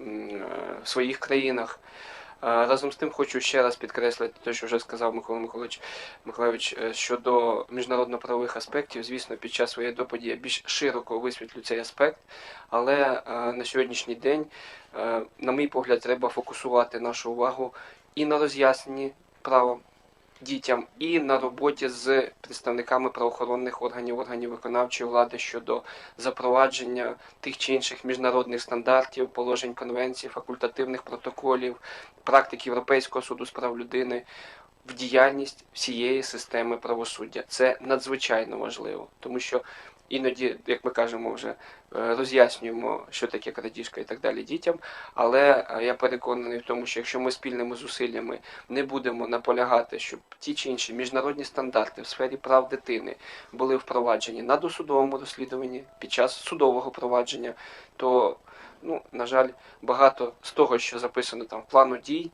е, в своїх країнах. Е, Разом з тим хочу ще раз підкреслити те, що вже сказав Микола Миколаївич Миколаївич е, щодо міжнародно-правових аспектів. Звісно, під час своєї доповіді я більш широко висвітлю цей аспект, але на сьогоднішній день, на мій погляд, треба фокусувати нашу увагу і на роз'ясненні права дітям, і на роботі з представниками правоохоронних органів, органів виконавчої влади щодо запровадження тих чи інших міжнародних стандартів, положень конвенцій, факультативних протоколів, практик Європейського суду з прав людини в діяльність всієї системи правосуддя. Це надзвичайно важливо, тому що іноді, як ми кажемо, вже е, роз'яснюємо, що таке крадіжка і так далі дітям. Але е, я переконаний в тому, що якщо ми спільними зусиллями не будемо наполягати, щоб ті чи інші міжнародні стандарти в сфері прав дитини були впроваджені на досудовому розслідуванні під час судового провадження, то ну, на жаль, багато з того, що записано там в плану дій.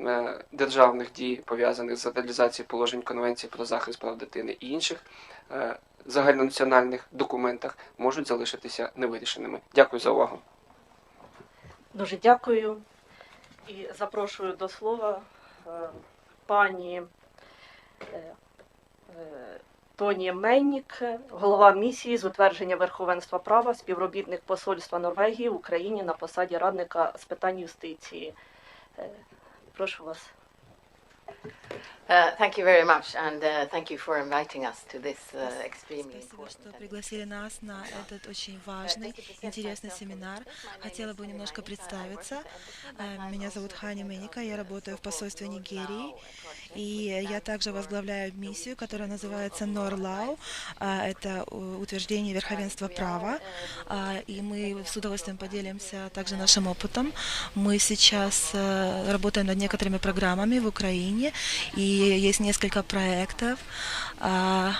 Е, Державних дій пов'язаних з реалізацією положень Конвенції про захист прав дитини і інших е, загальнонаціональних документах можуть залишитися невирішеними. Дякую за увагу. Дуже дякую і запрошую до слова е, пані Тоні Мельнік, голова місії з утвердження верховенства права, співробітник посольства Норвегії в Україні на посаді радника з питань юстиції. Прошу вас. Uh, thank you very much, and uh, thank you for inviting us to this uh, extremely Спасибо, что пригласили нас на этот очень важный, интересный семинар. Хотела бы немножко представиться. Э, Меня зовут Хани Меника, я работаю в посольстве Нигерии, и я также возглавляю миссию, которая называется Норлау. А, Это утверждение верховенства права, А, и мы с удовольствием поделимся также нашим опытом. Мы сейчас э, работаем над некоторыми программами в Украине, и есть несколько проектов. А,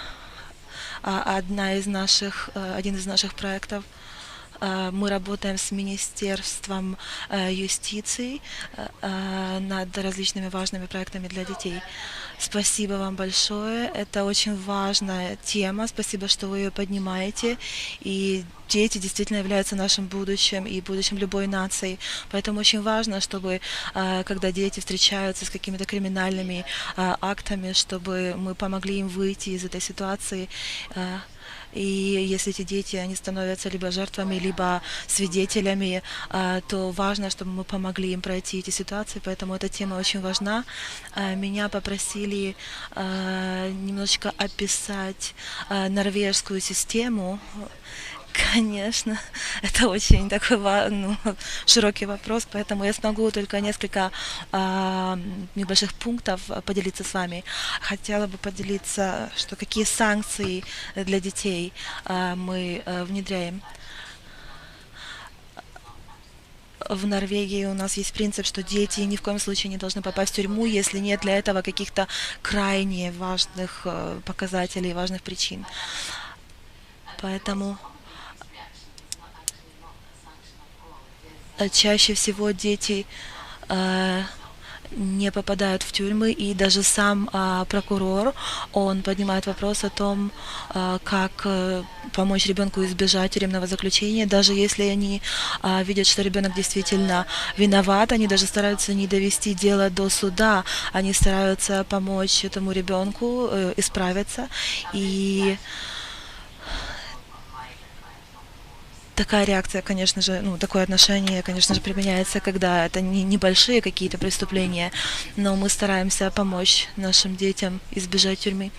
а, одна из наших, э, один из наших проектов э, мы работаем с Министерством э, юстиции над различными важными проектами для детей. Спасибо вам большое. Это очень важная тема. Спасибо, что вы ее поднимаете. И дети действительно являются нашим будущим и будущим любой нации. Поэтому очень важно, чтобы э, когда дети встречаются с какими-то криминальными э, актами, чтобы мы помогли им выйти из этой ситуации. э, и если эти дети, они становятся либо жертвами, либо свидетелями, а, то важно, чтобы мы помогли им пройти эти ситуации, поэтому эта тема очень важна. А, Меня попросили а, немножечко описать а, норвежскую систему. Конечно, это очень такой ну, широкий вопрос, поэтому я смогу только несколько а, небольших пунктов а, поделиться с вами. Хотела бы поделиться, что какие санкции для детей а, мы а, внедряем. В Норвегии у нас есть принцип, что дети ни в коем случае не должны попасть в тюрьму, если нет для этого каких-то крайне важных э, показателей, важных причин. Поэтому э, чаще всего дети э, не попадают в тюрьмы, и даже сам а, прокурор, он поднимает вопрос о том, а, как э, помочь ребенку избежать тюремного заключения, даже если они а, видят, что ребенок действительно виноват, они даже стараются не довести дело до суда, они стараются помочь этому ребенку э, исправиться, и такая реакция, конечно же, ну, такое отношение, конечно же, применяется, когда это не небольшие какие-то преступления, но мы стараемся помочь нашим детям избежать тюрьмы.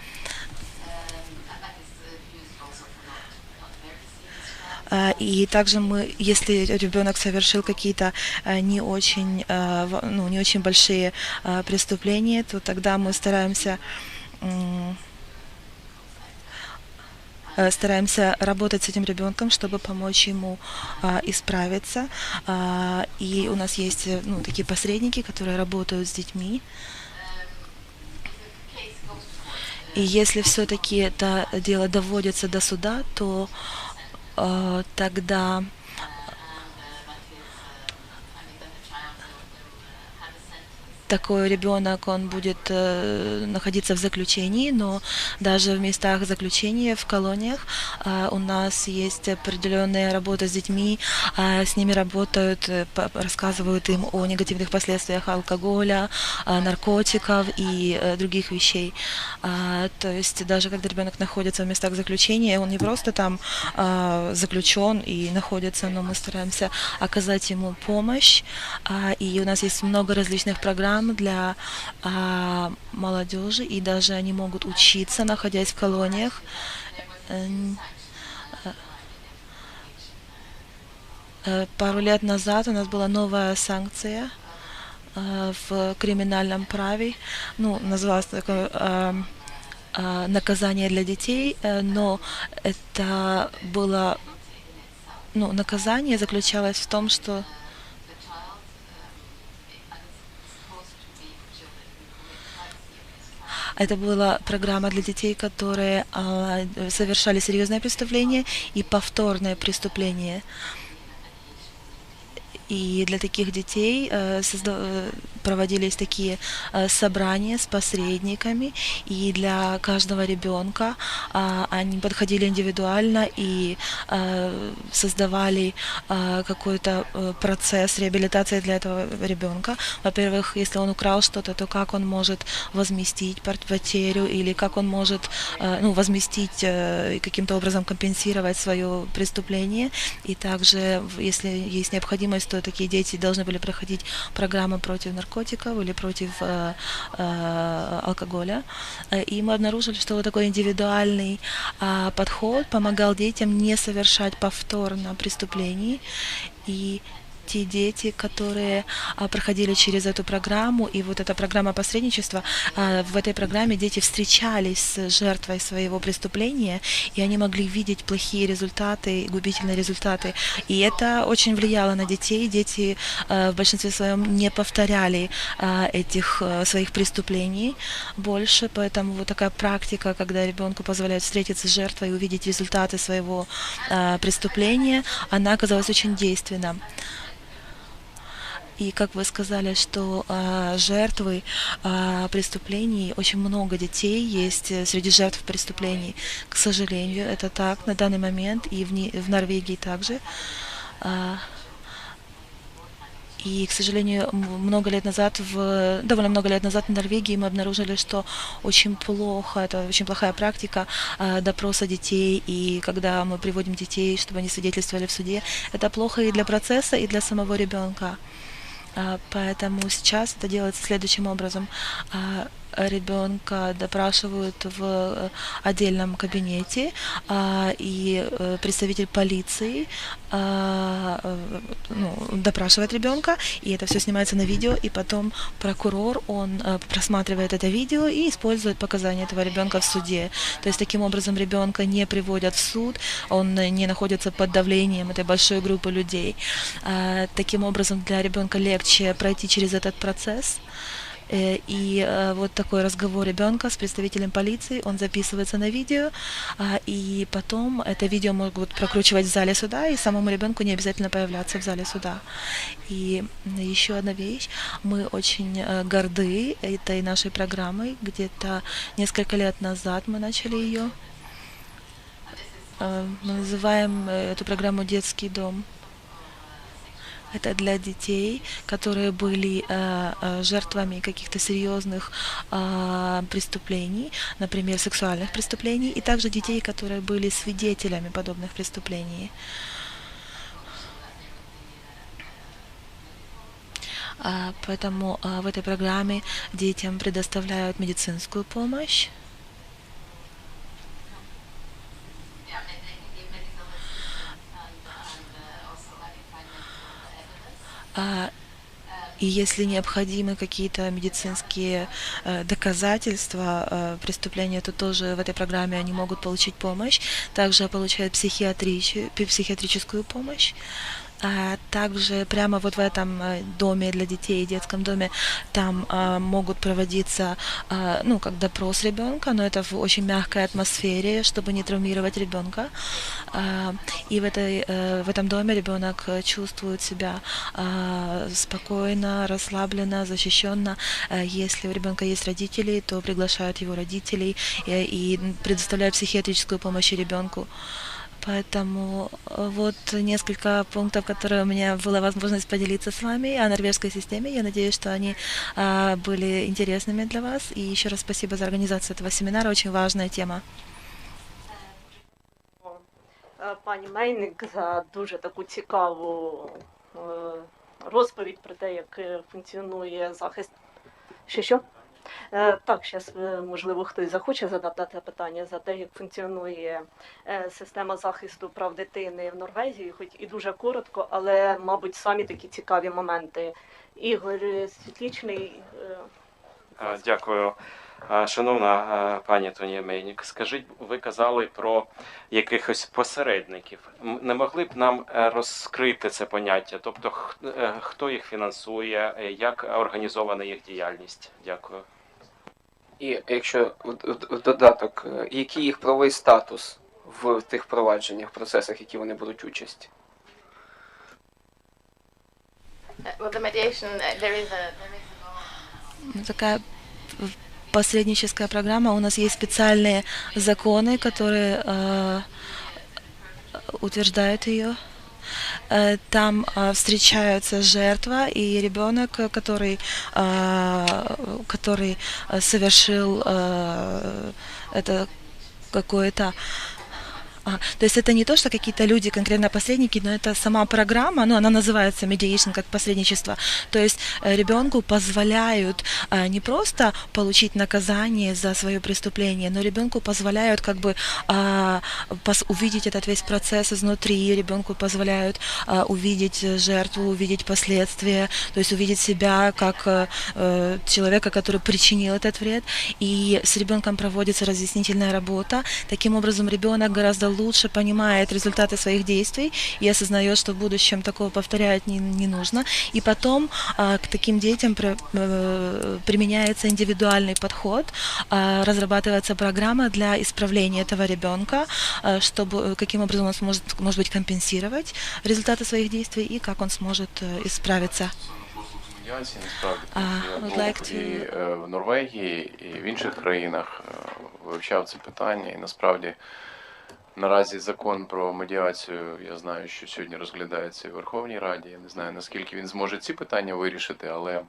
А, И также мы, если ребенок совершил какие-то а, не очень, а, ну, не очень большие преступления, то тогда мы стараемся стараемся работать с этим ребенком, чтобы помочь ему а, исправиться. А, и у нас есть э, ну, такие посредники, которые работают с детьми. И если все-таки это дело доводится до суда, то э, тогда такой ребенок, он будет э, находиться в заключении, но даже в местах заключения, в колониях, э, у нас есть определенная работа с детьми, э, с ними работают, э, рассказывают им о негативных последствиях алкоголя, э, наркотиков и э, других вещей. А, То есть даже когда ребенок находится в местах заключения, он не просто там а, заключен и находится, но мы стараемся оказать ему помощь. А, И у нас есть много различных программ для а, молодежи, и даже они могут учиться, находясь в колониях. Эм, э, Пару лет назад у нас была новая санкция э, в криминальном праве, ну, называлось такое эм, э, наказание для детей, э, но это было, ну, наказание заключалось в том, что Это была программа для детей, которые а, совершали серьезное преступление и повторное преступление. И для таких детей э, э, проводились такие э, собрания с посредниками, и для каждого ребенка а, они подходили индивидуально и создавали какой-то процесс реабилитации для этого ребенка. Во-первых, если он украл что-то, то как он может возместить потерю или как он может ну, возместить каким-то образом компенсировать свое преступление. И также, если есть необходимость, то такие дети должны были проходить программы против наркотиков или против э, э, алкоголя. Э, И мы обнаружили, что вот такой индивидуальный а, подход помогал детям не совершать повторно преступлений. И те дети, которые а, проходили через эту программу, и вот эта программа посредничества, а, в этой программе дети встречались с жертвой своего преступления, и они могли видеть плохие результаты, губительные результаты. И это очень влияло на детей. Дети а, в большинстве своем не повторяли этих своих преступлений больше, поэтому вот такая практика, когда ребенку позволяют встретиться с жертвой и увидеть результаты своего преступления, она оказалась очень действенна. И как вы сказали, что а, жертвы а, преступлений, очень много детей есть э, среди жертв преступлений. К сожалению, это так на данный момент и в, Не- в Норвегии также. А, и, к сожалению, много лет назад, в, довольно много лет назад в Норвегии мы обнаружили, что очень плохо, это очень плохая практика а, допроса детей, и когда мы приводим детей, чтобы они свидетельствовали в суде, это плохо и для процесса, и для самого ребенка. А, Поэтому сейчас это делается следующим образом. Ребенка допрашивают в э, отдельном кабинете, а, и э, представитель полиции а, э, ну, допрашивает ребенка, и это все снимается на видео, и потом прокурор, он просматривает это видео и использует показания этого ребенка в суде. То есть таким образом ребенка не приводят в суд, он не находится под давлением этой большой группы людей. А, Таким образом для ребенка легче пройти через этот процесс. Э, И э, вот такой разговор ребенка с представителем полиции, он записывается на видео, а, и потом это видео могут прокручивать в зале суда, и самому ребенку не обязательно появляться в зале суда. И еще одна вещь, мы очень э, горды этой нашей программой, где-то несколько лет назад мы начали ее. Мы называем эту программу «Детский дом». Это для детей, которые были э, э, жертвами каких-то серьезных э, преступлений, например, сексуальных преступлений, и также детей, которые были свидетелями подобных преступлений. А, Поэтому а, в этой программе детям предоставляют медицинскую помощь. И если необходимы какие-то медицинские э, доказательства э, преступления, то тоже в этой программе они могут получить помощь. Также получают психиатрическую помощь. А также прямо вот в этом э, доме для детей, детском доме, там а, могут проводиться, а, ну, как допрос ребенка, но это в очень мягкой атмосфере, чтобы не травмировать ребенка. А, и в, этой, э, в этом доме ребенок э, чувствует себя спокойно, расслабленно, защищенно. А Если у ребенка есть родители, то приглашают его родителей и, и предоставляют психиатрическую помощь ребенку. Поэтому э, вот несколько пунктов, которые у меня была возможность поделиться с вами о норвежской системе. Я надеюсь, что они а, были интересными для вас. И еще раз спасибо за организацию этого семинара. Очень важная тема. Е, Пані Мейник за дуже таку цікаву е, розповідь про те, як е, функціонує захист. Що що? Е, Так, зараз, можливо, хтось захоче задати питання за те, як функціонує е, система захисту прав дитини в Норвегії, хоч і дуже коротко, але, мабуть, самі такі цікаві моменти. Ігор Світлічний. е, Дякую. Шановна пані Тонія Мейнік, скажіть, ви казали про якихось посередників. Не могли б нам е, розкрити це поняття? Тобто, е, хто їх фінансує, е, як організована їх діяльність? Дякую. І якщо в, додаток, який їх правовий статус в тих провадженнях, процесах, які вони беруть участь? Well, the mediation, there is a, there is a law. Ну, Такая посредническая программа. У нас есть специальные законы, которые э, утверждают ее. Э, Там э, встречаются жертва и ребенок, который, э, который совершил это какое-то а, то есть это не то, что какие-то люди, конкретно посредники, но это сама программа, ну, она называется mediation как посредничество. То есть э, ребенку позволяют э, не просто получить наказание за свое преступление, но ребенку позволяют как бы а, увидеть этот весь процесс изнутри, ребенку позволяют а, увидеть жертву, увидеть последствия, то есть увидеть себя как э, человека, который причинил этот вред. И с ребенком проводится разъяснительная работа. Таким образом, ребенок гораздо лучше понимает результаты своих действий и осознает, что в будущем такого повторять не, не нужно. И потом а, к таким детям при- э, применяется индивидуальный подход, а, разрабатывается программа для исправления этого ребенка, а, чтобы э, каким образом он сможет, может быть, компенсировать результаты своих действий и как он сможет э, исправиться. Медіації насправді А, я would був like і to- е, в Норвегії, і в інших країнах е, вивчав це питання. І насправді Наразі закон про медіацію я знаю, що сьогодні розглядається в Верховній Раді. Я не знаю наскільки він зможе ці питання вирішити, але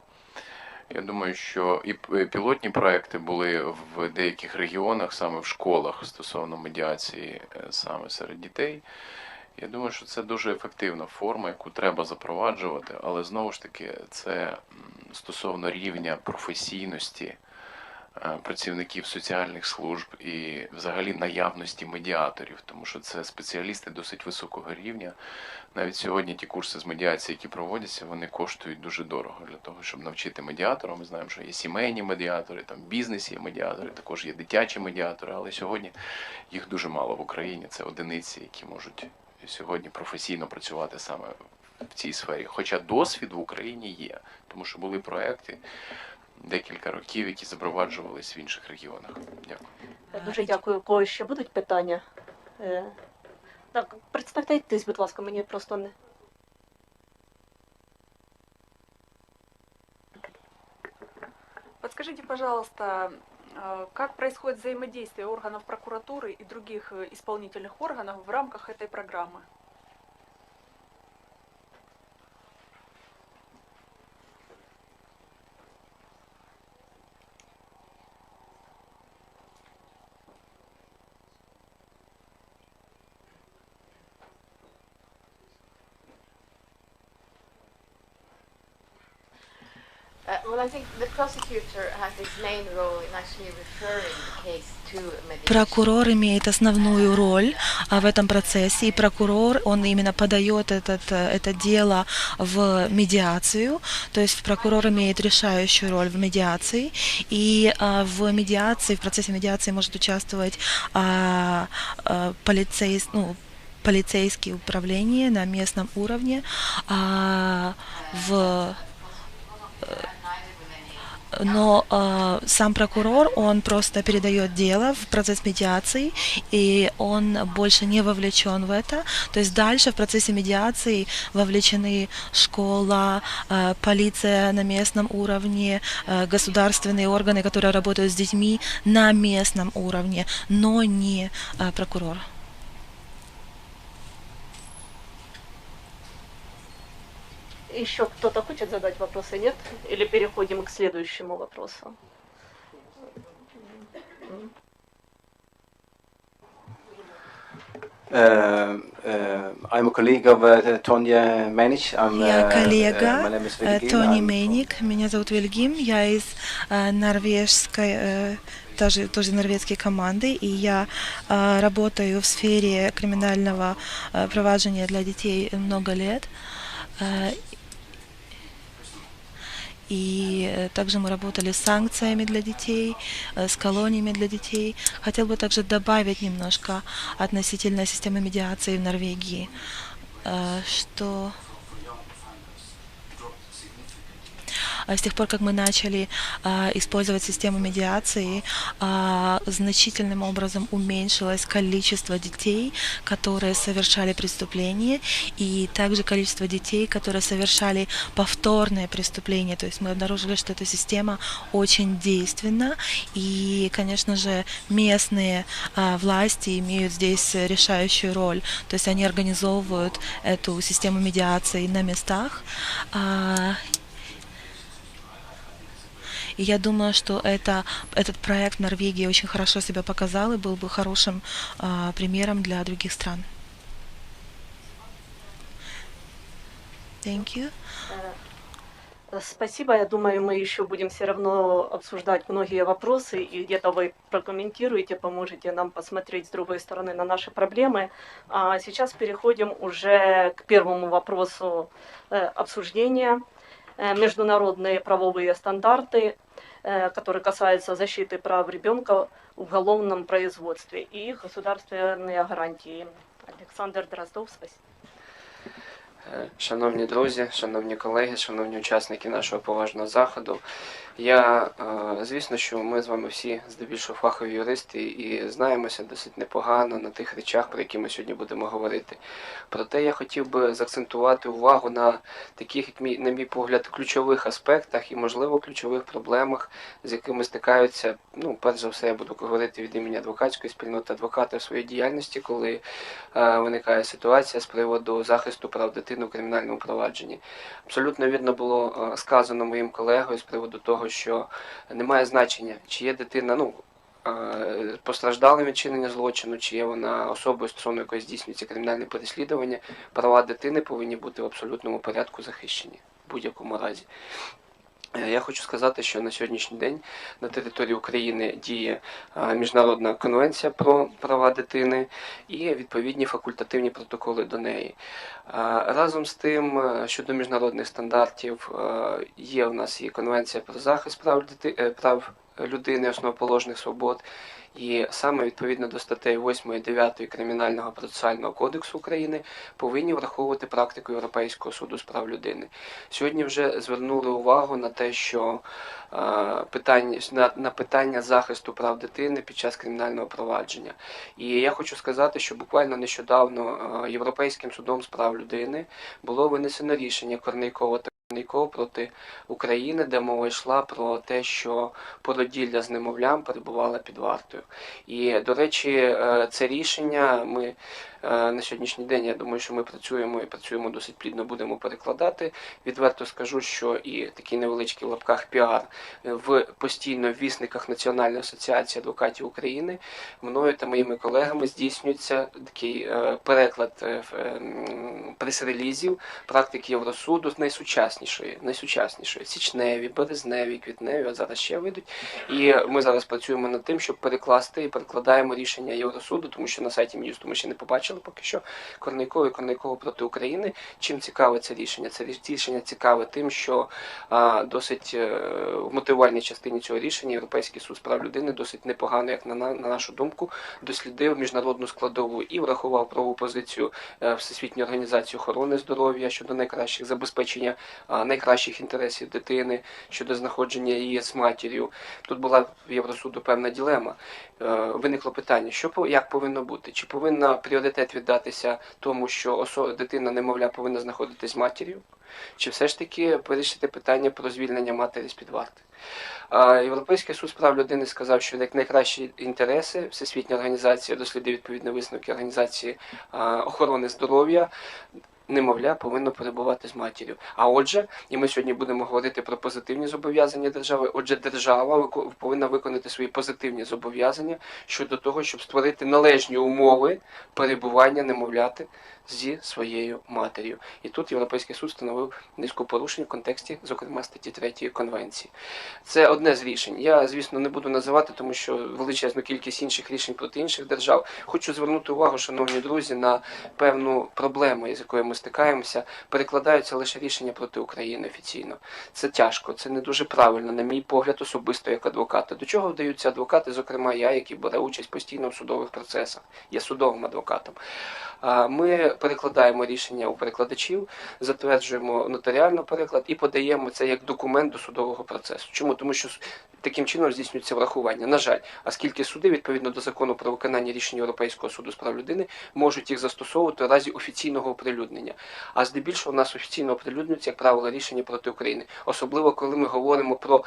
я думаю, що і пілотні проекти були в деяких регіонах, саме в школах стосовно медіації е, саме серед дітей. Я думаю, що це дуже ефективна форма, яку треба запроваджувати, але знову ж таки, це стосовно рівня професійності працівників соціальних служб і взагалі наявності медіаторів, тому що це спеціалісти досить високого рівня. Навіть сьогодні ті курси з медіації, які проводяться, вони коштують дуже дорого для того, щоб навчити медіатора. Ми знаємо, що є сімейні медіатори, там в бізнесі є медіатори, також є дитячі медіатори, але сьогодні їх дуже мало в Україні. Це одиниці, які можуть сьогодні професійно працювати саме в цій сфері. Хоча досвід в Україні є, тому що були проекти декілька років, які запроваджувались в інших регіонах. Дякую. Е, Дуже дякую. У когось ще будуть питання? Е, Так, представтесь, будь ласка, мені просто не. Подскажите, пожалуйста, э, как происходит взаимодействие органов прокуратуры и других э, исполнительных органов в рамках этой программы? Прокурор имеет основную роль а, в этом процессе, и прокурор, он именно подает этот, это дело в медиацию, то есть прокурор имеет решающую роль в медиации, и а, в медиации, в процессе медиации может участвовать а, а, полицейс, ну, полицейские управления на местном уровне в но э, сам прокурор, он просто передает дело в процесс медиации, и он больше не вовлечен в это. То есть дальше в процессе медиации вовлечены школа, э, полиция на местном уровне, э, государственные органы, которые работают с детьми на местном уровне, но не э, прокурор. Еще кто-то хочет задать вопросы, нет? Или переходим к следующему вопросу? Uh, uh, I'm a colleague of uh, Tonya Manich. I'm, Я коллега my name is Virgil. Тони Мейник, меня зовут Вильгим, я из норвежской, тоже, тоже норвежской команды, и я работаю в сфере криминального проваджения для детей много лет. И э, также мы работали с санкциями для детей, э, с колониями для детей. Хотел бы также добавить немножко относительно системы медиации в Норвегии, э, что а, с тех пор, как мы начали а, использовать систему медиации, а, значительным образом уменьшилось количество детей, которые совершали преступления, и также количество детей, которые совершали повторные преступления. То есть мы обнаружили, что эта система очень действенна, и, конечно же, местные а, власти имеют здесь решающую роль. То есть они организовывают эту систему медиации на местах. И я думаю, что это, этот проект в Норвегии очень хорошо себя показал и был бы хорошим а, примером для других стран. Thank you. Э, Спасибо. Я думаю, мы еще будем все равно обсуждать многие вопросы, и где-то вы прокомментируете, поможете нам посмотреть с другой стороны на наши проблемы. А сейчас переходим уже к первому вопросу э, обсуждения. Э, Международные правовые стандарты, э, которые касаются защиты прав ребенка в уголовном производстве и их государственные гарантии. Александр Дроздов, спасибо. Е, Шановні друзі, шановні колеги, шановні учасники нашого поважного заходу. я, е, звісно, що ми з вами всі здебільшого фахові юристи і знаємося досить непогано на тих речах, про які ми сьогодні будемо говорити. Проте я хотів би заакцентувати увагу на таких, як мій, на мій погляд, ключових аспектах і, можливо, ключових проблемах, з якими стикаються. Ну, перш за все, я буду говорити від імені адвокатської спільноти адвоката в своїй діяльності, коли е, виникає ситуація з приводу захисту прав дитини у кримінальному провадженні. Абсолютно вірно було е, сказано моїм колегою з приводу того, що немає значення, чи є дитина, ну. е, Постраждалим від чинення злочину, чи є вона особою, стосовно якої здійснюється кримінальне переслідування, права дитини повинні бути в абсолютному порядку захищені в будь-якому разі. Е, Я хочу сказати, що на сьогоднішній день на території України діє е, міжнародна конвенція про права дитини і відповідні факультативні протоколи до неї. Е, Разом з тим, щодо міжнародних стандартів, є у нас і конвенція про захист прав дити- е, прав людини, основоположних свобод. І саме відповідно до статей 8 і 9 Кримінального процесуального кодексу України повинні враховувати практику Європейського суду з прав людини. Сьогодні вже звернули увагу на те, що е, питання на, питання захисту прав дитини під час кримінального провадження. І я хочу сказати, що буквально нещодавно е, Європейським судом з прав людини було винесено рішення Корнейкова та Корнейкова проти України, де мова йшла про те, що породілля з немовлям перебувала під вартою. І, до речі, е, це рішення ми е, на сьогоднішній день, я думаю, що ми працюємо і працюємо досить плідно, будемо перекладати. Відверто скажу, що і такий невеличкий в лапках піар в постійно вісниках Національної асоціації адвокатів України мною та моїми колегами здійснюється такий е, переклад е, е, прес-релізів практики Євросуду з найсучаснішої, найсучаснішої січневі, березневі, квітневі, а зараз ще вийдуть. І ми зараз працюємо над тим, щоб перекласти і перекладаємо рішення Євросуду, тому що на сайті Мін'юсту ми ще не побачили. Бачили поки що. Корнейково і Корнейково проти України. Чим цікаве це рішення? Це рішення цікаве тим, що а, досить е, в мотивувальній частині цього рішення Європейський суд з прав людини досить непогано, як на, на, на нашу думку, дослідив міжнародну складову і врахував правову позицію е, Всесвітньої організації охорони здоров'я щодо найкращих забезпечення а, найкращих інтересів дитини, щодо знаходження її з матір'ю. Тут була в Євросуду певна ділема. Е, Виникло питання, що як повинно бути? Чи повинна пріоритет віддатися тому, що дитина, немовля, повинна знаходитись матір'ю? Чи все ж таки вирішити питання про звільнення матері з під варти? Європейський суд прав людини сказав, що як найкращі інтереси Всесвітня організація дослідив відповідні висновки організації охорони здоров'я. Немовля повинно перебувати з матір'ю. А отже, і ми сьогодні будемо говорити про позитивні зобов'язання держави. Отже, держава повинна виконати свої позитивні зобов'язання щодо того, щоб створити належні умови перебування немовляти зі своєю матір'ю. І тут Європейський суд встановив низку порушень в контексті, зокрема статті 3 конвенції. Це одне з рішень. Я, звісно, не буду називати, тому що величезну кількість інших рішень проти інших держав. Хочу звернути увагу, шановні друзі, на певну проблему, з якою ми стикаємося. Перекладаються лише рішення проти України офіційно. Це тяжко, це не дуже правильно, на мій погляд, особисто як адвоката. До чого вдаються адвокати, зокрема я, який бере участь постійно в судових процесах, є судовим адвокатом. Ми перекладаємо рішення у перекладачів, затверджуємо нотаріально переклад і подаємо це як документ до судового процесу. Чому? Тому що таким чином здійснюється врахування. На жаль, оскільки суди, відповідно до закону про виконання рішень Європейського суду з прав людини, можуть їх застосовувати у разі офіційного оприлюднення. А здебільшого у нас офіційно оприлюднюється, як правило, рішення проти України, особливо коли ми говоримо про